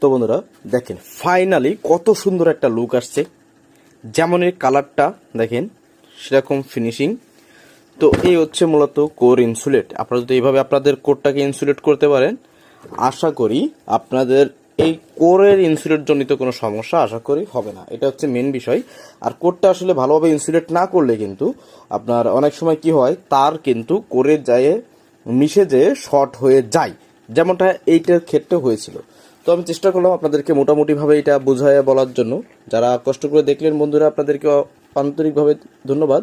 তো বন্ধুরা, দেখেন ফাইনালি কত সুন্দর একটা লুক আসছে। যেমন এর কালারটা দেখেন, সেরকম ফিনিশিং তো এই হচ্ছে মূলত কোর ইনসুলেট আপনারা যদি এইভাবে আপনাদের কোরটাকে ইনসুলেট করতে পারেন, আশা করি আপনাদের এই কোরের ইনসুলেট জনিত কোনো সমস্যা আশা করি হবে না। এটা হচ্ছে মেন বিষয়। আর কোরটা আসলে ভালোভাবে ইনসুলেট না করলে কিন্তু আপনার অনেক সময় কি হয়, তার কিন্তু কোরের যায় মিশে যেয়ে শর্ট হয়ে যায়। যেমনটা এইটার ক্ষেত্রে হয়েছিল। তো আমি চেষ্টা করলাম আপনাদেরকে মোটামুটিভাবে এটা বোঝায় বলার জন্য। যারা কষ্ট করে দেখলেন বন্ধুরা আপনাদেরকে আন্তরিকভাবে ধন্যবাদ।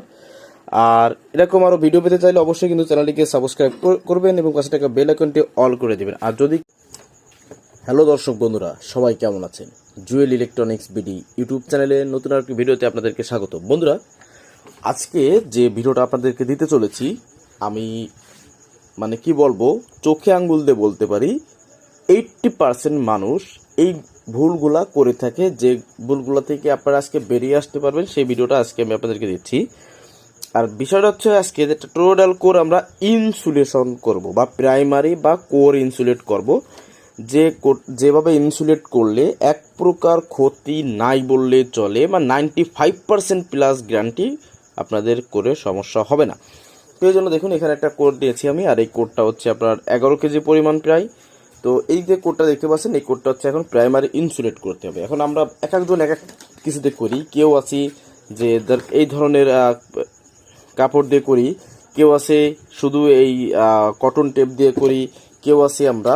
আর এরকম আরও ভিডিও পেতে চাইলে অবশ্যই কিন্তু চ্যানেলটিকে সাবস্ক্রাইব করবেন এবং পাশে টাকা বেল আইকনটি অল করে দেবেন। আর যদি হ্যালো দর্শক বন্ধুরা, সবাই কেমন আছেন? জুয়েল ইলেকট্রনিক্স বিডি ইউটিউব চ্যানেলে নতুন আর একটি ভিডিওতে আপনাদেরকে স্বাগত। বন্ধুরা, আজকে যে ভিডিওটা আপনাদেরকে দিতে চলেছি, আমি মানে কি বলব, চোখে আঙ্গুল দিয়ে বলতে পারি এইটটি পার্সেন্ট মানুষ এই ভুলগুলা করে থাকে। যে ভুলগুলা থেকে আপনারা আজকে বেরিয়ে আসতে পারবেন, সেই ভিডিওটা আজকে আমি আপনাদেরকে দিচ্ছি। আর বিষয়টা হচ্ছে আজকে যে টোটাল কোর আমরা ইনসুলেশন করব, বা প্রাইমারি বা কোর ইনসুলেট করব। যে যেভাবে ইনসুলেট করলে এক প্রকার ক্ষতি নাই বললে চলে, বা ninety five percent plus guarantee আপনাদের করে সমস্যা হবে না। তো এই জন্য দেখুন, এখানে একটা কোড দিয়েছি আমি, আর এই কোডটা হচ্ছে আপনার এগারো কেজি পরিমাণ প্রায়। তো এই যে কোডটা দেখতে পাচ্ছেন, এই কোডটা হচ্ছে এখন প্রাইমারি ইনসুলেট করতে হবে। এখন আমরা এক একজন এক এক কিছুতে করি। কেউ আছি যে এই ধরনের কাপড় দিয়ে করি, কেউ আছে শুধু এই কটন টেপ দিয়ে করি, কেউ আছে আমরা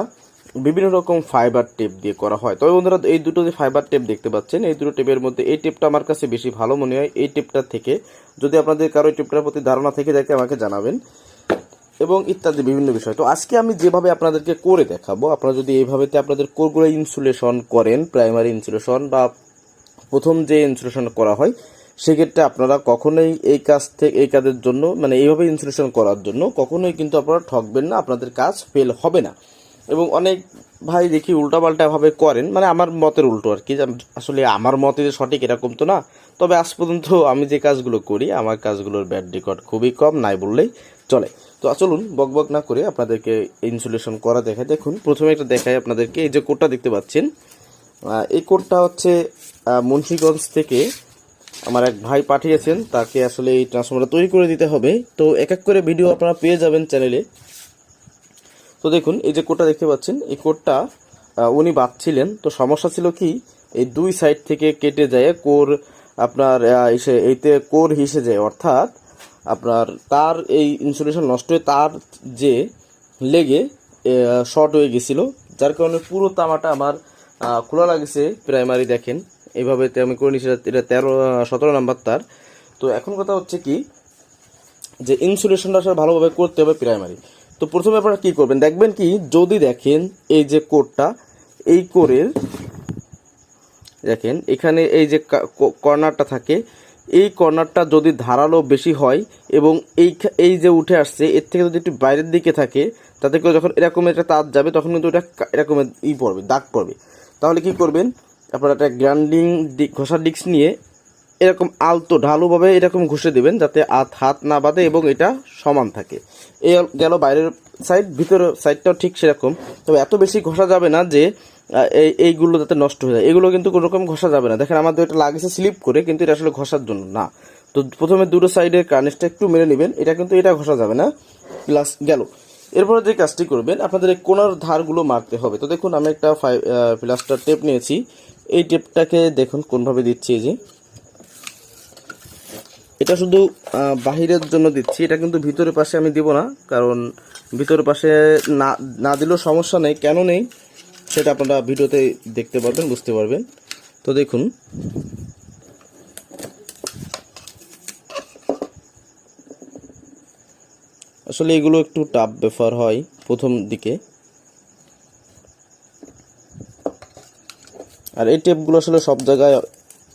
বিভিন্ন রকম ফাইবার টেপ দিয়ে করা হয়। তবে বন্ধুরা, এই দুটো যে ফাইবার টেপ দেখতে পাচ্ছেন, এই দুটো টেপের মধ্যে, এই টেপটা আমার কাছে বেশি ভালো মনে হয়। এই টেপটার থেকে যদি আপনাদের কারও টেপটার প্রতি ধারণা থেকে থাকে, আমাকে জানাবেন। এবং ইত্যাদি বিভিন্ন বিষয়। তো আজকে আমি যেভাবে আপনাদেরকে করে দেখাবো, আপনারা যদি এইভাবেতে আপনাদের কোরগুলো ইনসুলেশন করেন, প্রাইমারি ইনসুলেশন বা প্রথম যে ইনসুলেশন করা হয়, সেক্ষেত্রে আপনারা কখনোই এই কাজ থেকে এই কাজের জন্য মানে এইভাবে ইনসুলেশন করার জন্য কখনোই কিন্তু আপনারা ঠকবেন না, আপনাদের কাজ ফেল হবে না। এবং অনেক ভাই দেখি উল্টাপাল্টা ভাবে করেন মানে আমার মতের উল্টো আর কি আসলে আমার মতে যে সঠিক এরকম তো না। তবে আজ পর্যন্ত আমি যে কাজগুলো করি, আমার কাজগুলোর ব্যাড রেকর্ড খুবই কম, নাই বললেই চলে। তো চলুন, বক বক না করে আপনাদেরকে ইনসুলেশন করা দেখায় দেখুন, প্রথমে একটা দেখায় আপনাদেরকে, এই যে কোডটা দেখতে পাচ্ছেন। এই কোডটা হচ্ছে মুন্সিগঞ্জ থেকে আমার এক ভাই পাঠিয়েছেন, তাকে আসলে এই ট্রান্সফর্মারটা তৈরি করে দিতে হবে। তো এক এক করে ভিডিও আপনারা পেয়ে যাবেন চ্যানেলে তো দেখুন এই যে কোডটা দেখতে পাচ্ছেন এই আহ, উনি বাঁধছিলেন। তো সমস্যা ছিল কি এই দুই সাইড থেকে কেটে যায় কোর আপনার এসে এইতে কোর হিসে যায়। অর্থাৎ আপনার তার এই ইনসুলেশন নষ্ট হয়ে তার যে লেগে শর্ট হয়ে গেছিল। যার কারণে পুরো তামাটা আমার খোলা লাগছে প্রাইমারি দেখেন। এইভাবে আমি করে নিয়েছি এটা তেরো সতেরো নাম্বার তার। তো এখন কথা হচ্ছে কি যে ইনসুলেশনটা আসলে ভালোভাবে করতে হবে প্রাইমারি। তো প্রথমে আপনারা কি করবেন? দেখবেন কি, যদি দেখেন এই যে কোডটা, এই কোরের দেখেন, এখানে এই যে কর্নারটা থাকে, এই কর্নারটা যদি ধারালো বেশি হয় এবং এই এই যে উঠে আসছে, এর থেকে যদি একটু বাইরের দিকে থাকে, তাতে করে যখন এরকম একটা তার যাবে, তখন কিন্তু কা- এরকম ই পড়বে, দাগ পড়বে। তাহলে কি করবেন? আপনারা একটা গ্রাইন্ডিং ঘষার ডিস্ক নিয়ে এরকম আলতো ঢালুভাবে এরকম ঘষে দেবেন যাতে হাত হাত না বাঁধে এবং এটা সমান থাকে। এই গেল বাইরের সাইড ভিতরের সাইডটাও ঠিক সেরকম। তবে এত বেশি ঘষা যাবে না যে এই, এইগুলো যাতে নষ্ট হয়ে যায়। এগুলো কিন্তু কোনো রকম ঘষা যাবে না। দেখেন আমাদের এটা লাগেছে স্লিপ করে, কিন্তু এটা আসলে ঘষার জন্য না। তো প্রথমে দুটো সাইডের কার্নেসটা একটু মেরে নেবেন। এটা কিন্তু এটা ঘষা যাবে না। প্লাস গেল। এরপরে যে কাজটি করবেন, আপনাদের এই কোনার ধারগুলো মারতে হবে। তো দেখুন, আমি একটা ফাইভ প্লাস্টার টেপ নিয়েছি। এই টেপটাকে দেখুন কোনভাবে দিচ্ছি যে। এটা শুধু বাহিরের জন্য দিচ্ছি। এটা কিন্তু ভিতরের পাশে আমি দিব না, কারণ ভিতরের পাশে না না দিলেও সমস্যা নেই। কেন নেই? সেটা আপনারা ভিডিওতে দেখতে পারবেন, বুঝতে পারবেন। তো দেখুন। আসলে এগুলো একটু টাফ ব্যাপার হয় প্রথম দিকে। আর এই টেপগুলো আসলে সব জায়গায়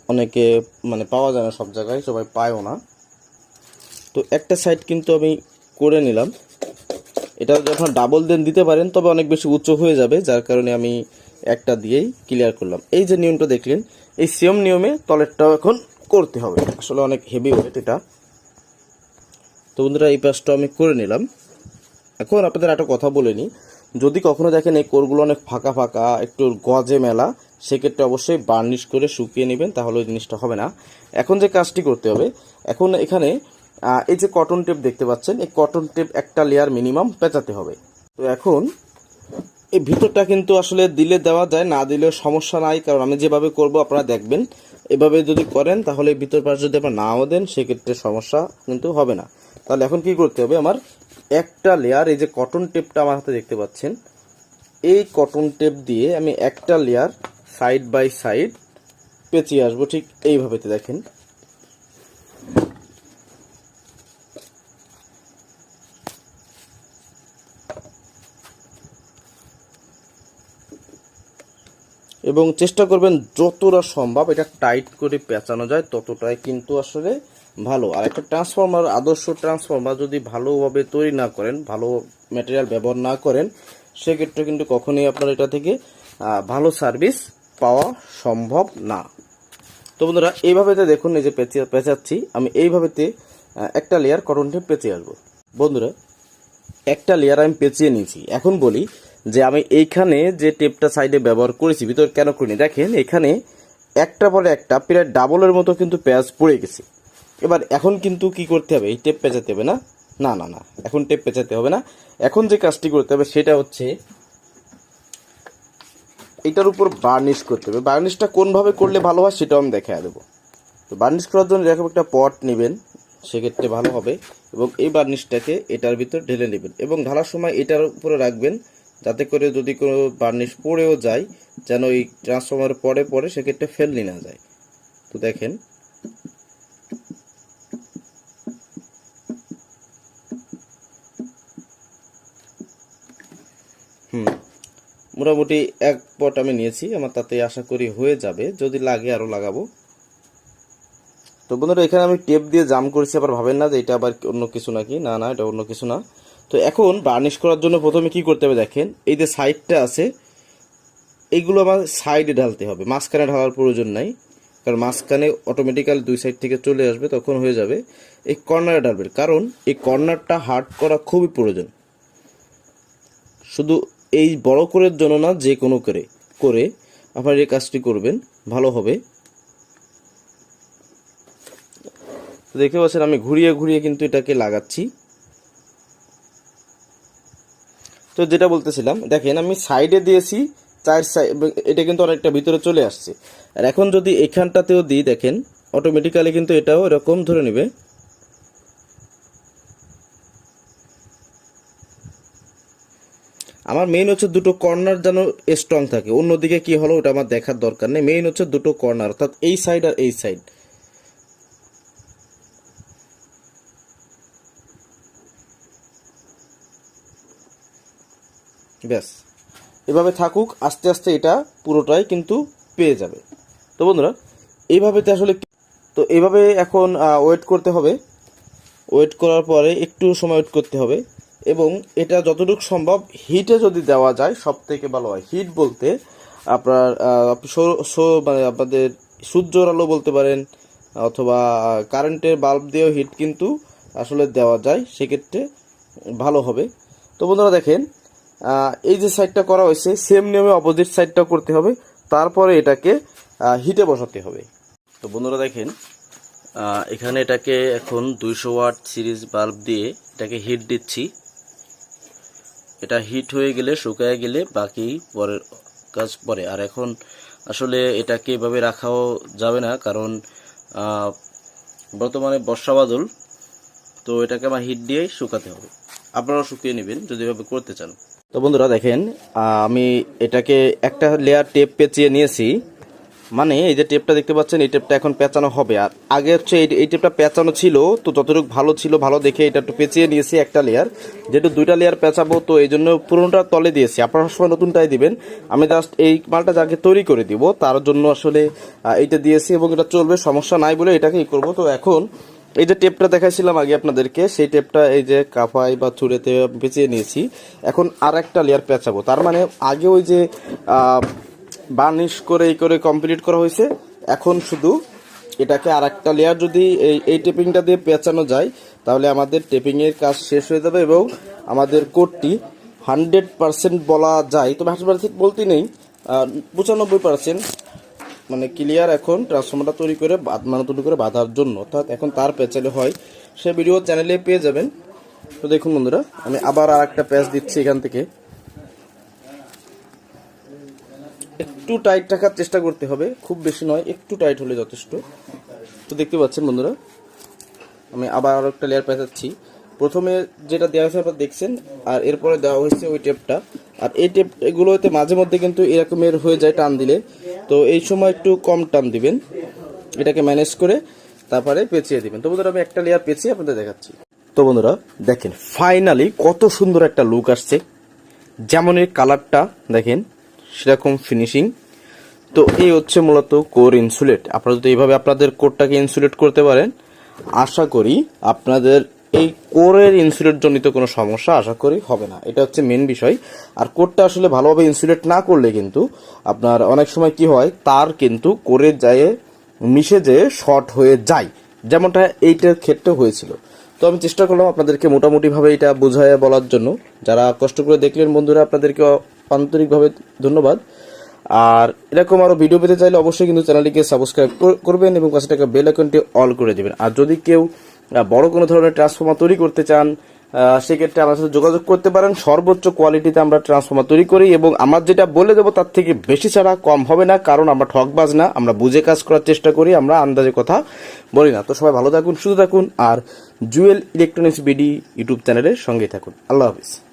অনেকে মানে পাওয়া যায় না সব জায়গায়, সবাই পায়ও না। তো একটা সাইড কিন্তু আমি করে নিলাম। এটা যখন ডাবল দেন দিতে পারেন, তবে অনেক বেশি উচ্চ হয়ে যাবে, যার কারণে আমি একটা দিয়েই ক্লিয়ার করলাম। এই যে নিয়মটা দেখলেন, এই সেম নিয়মে তলেরটাও এখন করতে হবে। আসলে অনেক হেভি ওয়েট এটা। তো বন্ধুরা, এই পাশটা আমি করে নিলাম। এখন আপনাদের একটা কথা বলে নিই। যদি কখনো দেখেন এই কোরগুলো অনেক ফাঁকা ফাঁকা, একটু গজে মেলা, সেক্ষেত্রে অবশ্যই বার্নিশ করে শুকিয়ে নেবেন, তাহলে ওই জিনিসটা হবে না। এখন যে কাজটি করতে হবে, এখন এখানে এই যে কটন টেপ দেখতে পাচ্ছেন, এই কটন টেপ একটা লেয়ার মিনিমাম পেঁচাতে হবে। তো এখন, এই ভিতরটা কিন্তু আসলে দিলে দেওয়া যায়, না দিলেও সমস্যা নাই, কারণ আমি যেভাবে করব আপনারা দেখবেন। এভাবে যদি করেন, তাহলে ভিতর পাশ যদি আপনারা নাও দেন, সেক্ষেত্রে সমস্যা কিন্তু হবে না। তাহলে এখন কি করতে হবে, আমার একটা লেয়ার এই যে কটন টেপটা আমার হাতে দেখতে পাচ্ছেন, এই কটন টেপ দিয়ে আমি একটা লেয়ার সাইড বাই সাইড পেঁচিয়ে আসব, ঠিক এইভাবেতে দেখেন। এবং চেষ্টা করবেন যতটা সম্ভব এটা টাইট করে পেঁচানো যায়, ততটাই কিন্তু আসলে ভালো। আর একটা ট্রান্সফর্মার আদর্শ ট্রান্সফর্মার যদি ভালোভাবে তৈরি না করেন, ভালো ম্যাটেরিয়াল ব্যবহার না করেন, সেক্ষেত্রে কিন্তু কখনোই আপনার এটা থেকে ভালো সার্ভিস পাওয়া সম্ভব না। তো বন্ধুরা এইভাবেতে দেখুন, এই যে পেঁচে, পেঁচাচ্ছি, আমি এইভাবেতে একটা লেয়ার কটন টেপ পেঁচে আসব। বন্ধুরা, একটা লেয়ার আমি পেঁচিয়ে নিয়েছি। এখন বলি যে আমি এইখানে যে টেপটা সাইডে ব্যবহার করেছি, ভিতর কেন করিনি? দেখেন, এখানে একটা পরে একটা, প্রায় ডাবলের মতো কিন্তু পেঁয়াজ পড়ে গেছে। এবার এখন কিন্তু কি করতে হবে? এই টেপ পেঁচাতে হবে না? না না না। এখন টেপ পেঁচাতে হবে না। এখন যে কাজটি করতে হবে সেটা হচ্ছে এটার উপর বার্নিশ করতে হবে। বার্নিশটা কোনভাবে করলে ভালো হয় সেটাও আমি দেখা দেবো। তো বার্নিশ করার জন্য এরকম একটা পট নেবেন, সেক্ষেত্রে ভালো হবে। এবং এই বার্নিশটাকে এটার ভিতর ঢেলে নেবেন। এবং ঢালার সময় এটার উপরে রাখবেন, যাতে করে যদি কোনো বার্নিশ পড়েও যায়, যেন এই ট্রান্সফর্মার পরে পরে সেক্ষেত্রে ফেলনি না যায়। তো দেখেন হুম। মোটামুটি এক পট আমি নিয়েছি, আমার তাতে আশা করি হয়ে যাবে। যদি লাগে আরও লাগাবো। তো বন্ধুরা, এখানে আমি টেপ দিয়ে জাম করেছি, আবার ভাবেন না যে এটা আবার অন্য কিছু নাকি? না না, এটা অন্য কিছু না। তো এখন বার্নিশ করার জন্য প্রথমে কি করতে হবে দেখেন? এই যে সাইডটা আছে এইগুলো আমার সাইডে ঢালতে হবে। মাঝখানে ঢালার প্রয়োজন নাই, কারণ মাঝখানে অটোমেটিক্যালি দুই সাইড থেকে চলে আসবে, তখন হয়ে যাবে এই কর্নারে ঢালবেন। কারণ এই কর্নারটা হার্ড করা খুবই প্রয়োজন। শুধু এই বড় করের জন্য না, যে কোনো করে করে আপনার এই কাজটি করবেন, ভালো হবে। তো দেখতে পাচ্ছেন, আমি ঘুরিয়ে ঘুরিয়ে কিন্তু এটাকে লাগাচ্ছি। তো যেটা বলতেছিলাম, দেখেন আমি সাইডে দিয়েছি, চার সাইড এটা কিন্তু অনেকটা ভিতরে চলে আসছে। আর এখন যদি এখানটাতেও দিই, দেখেন অটোমেটিক্যালি কিন্তু এটাও এরকম ধরে নেবে। আমার মেইন হচ্ছে দুটো কর্নার যেন স্ট্রং থাকে। অন্যদিকে কি হলো, ওটা আমার দেখার দরকার নেই। মেইন হচ্ছে দুটো কর্নার অর্থাৎ এই সাইড আর এই সাইড ব্যাস। এভাবে থাকুক, আস্তে আস্তে এটা পুরোটাই কিন্তু পেয়ে যাবে। তো বন্ধুরা, এইভাবেতে আসলে তো এইভাবে এখন ওয়েট করতে হবে। ওয়েট করার পরে একটু সময় ওয়েট করতে হবে। এবং এটা যতটুকু সম্ভব হিটে যদি দেওয়া যায় সব থেকে ভালো হয়। হিট বলতে আপনার মানে আপনাদের সূর্যর আলো বলতে পারেন, অথবা কারেন্টের বাল্ব দিয়েও হিট কিন্তু আসলে দেওয়া যায়, সেক্ষেত্রে ভালো হবে। তো বন্ধুরা দেখেন এই যে সাইডটা করা হয়েছে সেম নিয়মে অপোজিট সাইডটা করতে হবে, তারপরে এটাকে হিটে বসাতে হবে। তো বন্ধুরা দেখেন এখানে এটাকে এখন দুইশো ওয়াট সিরিজ বাল্ব দিয়ে এটাকে হিট দিচ্ছি। এটা হিট হয়ে গেলে, শুকায় গেলে বাকি পরের কাজ পরে। আর এখন আসলে এটাকে এভাবে রাখাও যাবে না, কারণ বর্তমানে বর্ষা বাদল, তো এটাকে আমার হিট দিয়েই শুকাতে হবে। আপনারাও শুকিয়ে নেবেন যদি এভাবে করতে চান। তো বন্ধুরা দেখেন আমি এটাকে একটা লেয়ার টেপ পেঁচিয়ে নিয়েছি। মানে এই যে টেপটা দেখতে পাচ্ছেন, এই টেপটা এখন পেঁচানো হবে। আর আগে হচ্ছে এই টেপটা পেঁচানো ছিল, তো যতটুকু ভালো ছিল, ভালো দেখে এটা একটু পেঁচিয়ে নিয়েছি একটা লেয়ার যেহেতু দুইটা লেয়ার পেঁচাবো, তো এই জন্য পুরোনোটা তলে দিয়েছি। আপনারা সময় নতুনটাই দিবেন। আমি জাস্ট এই মালটা যাকে তৈরি করে দিব, তার জন্য আসলে এইটা দিয়েছি এবং এটা চলবে, সমস্যা নাই বলে এটাকে ই করব। তো এখন এই যে টেপটা দেখাইছিলাম আগে আপনাদেরকে, সেই টেপটা এই যে কাফাই বা চুড়েতে পেঁচিয়ে নিয়েছি। এখন আর একটা লেয়ার পেঁচাবো। তার মানে আগে ওই যে বার্নিশ করে, এই করে কমপ্লিট করা হয়েছে। এখন শুধু এটাকে আর একটা লেয়ার যদি এই এই টেপিংটা দিয়ে পেঁচানো যায়, তাহলে আমাদের টেপিংয়ের কাজ শেষ হয়ে যাবে এবং আমাদের কোটটি হান্ড্রেড পার্সেন্ট বলা যায়। তবে হান্ড্রেড পার্সেন্ট বলতে নেই পঁচানব্বই পার্সেন্ট মানে ক্লিয়ার এখন ট্রান্সফর্মারটা তৈরি করে মানে তৈরি করে বাঁধার জন্য। অর্থাৎ এখন তার পেঁচালে হয়। সে ভিডিও চ্যানেলে পেয়ে যাবেন। তো দেখুন বন্ধুরা, আমি আবার আর একটা প্যাচ দিচ্ছি এখান থেকে। একটু টাইট রাখার চেষ্টা করতে হবে, খুব বেশি নয়, একটু টাইট হলে যথেষ্ট। তো দেখতে পাচ্ছেন বন্ধুরা, আমি আবার আরও একটা লেয়ার পেঁচাচ্ছি। প্রথমে যেটা দেওয়া হয়েছে আপনারা দেখছেন, আর এরপরে দেওয়া হয়েছে ওই টেপটা আর এই টেপ এগুলোতে মাঝে মধ্যে কিন্তু এরকমের হয়ে যায় টান দিলে। তো এই সময় একটু কম টান দিবেন, এটাকে ম্যানেজ করে তারপরে পেঁচিয়ে দিবেন। তো বন্ধুরা, আমি একটা লেয়ার পেঁচিয়ে আপনাদের দেখাচ্ছি। তো বন্ধুরা, দেখেন ফাইনালি কত সুন্দর একটা লুক আসছে। যেমন এর কালারটা দেখেন সেরকম ফিনিশিং তো এই হচ্ছে মূলত কোর ইনসুলেট আপনারা যদি এইভাবে আপনাদের কোরটাকে ইনসুলেট করতে পারেন, আশা করি আপনাদের এই কোরের ইনসুলেট জনিত কোনো সমস্যা আশা করি হবে না। এটা হচ্ছে মেন বিষয়। আর কোরটা আসলে ভালোভাবে ইনসুলেট না করলে কিন্তু আপনার অনেক সময় কি হয়, তার কিন্তু কোরে যায়, মিশে যেয়ে শর্ট হয়ে যায়। যেমনটা এইটার ক্ষেত্রে হয়েছিল। তো আমি চেষ্টা করলাম আপনাদেরকে মোটামুটিভাবে এটা বোঝায় বলার জন্য। যারা কষ্ট করে দেখলেন বন্ধুরা, আপনাদেরকে আন্তরিকভাবে ধন্যবাদ। আর এরকম আরও ভিডিও পেতে চাইলে অবশ্যই কিন্তু চ্যানেলটিকে সাবস্ক্রাইব করবেন এবং পাশে টাকা বেল আইকনটি অল করে দেবেন। আর যদি কেউ বড় কোনো ধরনের ট্রান্সফর্মার তৈরি করতে চান সেক্ষেত্রে আমার সাথে যোগাযোগ করতে পারেন। সর্বোচ্চ কোয়ালিটিতে আমরা ট্রান্সফর্মার তৈরি করি এবং আমার যেটা বলে দেবো তার থেকে বেশি ছাড়া কম হবে না, কারণ আমরা ঠকবাজ না, আমরা বুঝে কাজ করার চেষ্টা করি, আমরা আন্দাজে কথা বলি না। তো সবাই ভালো থাকুন, সুস্থ থাকুন, আর জুয়েল ইলেকট্রনিক্স বিডি ইউটিউব চ্যানেলের সঙ্গেই থাকুন। আল্লাহ হাফিজ।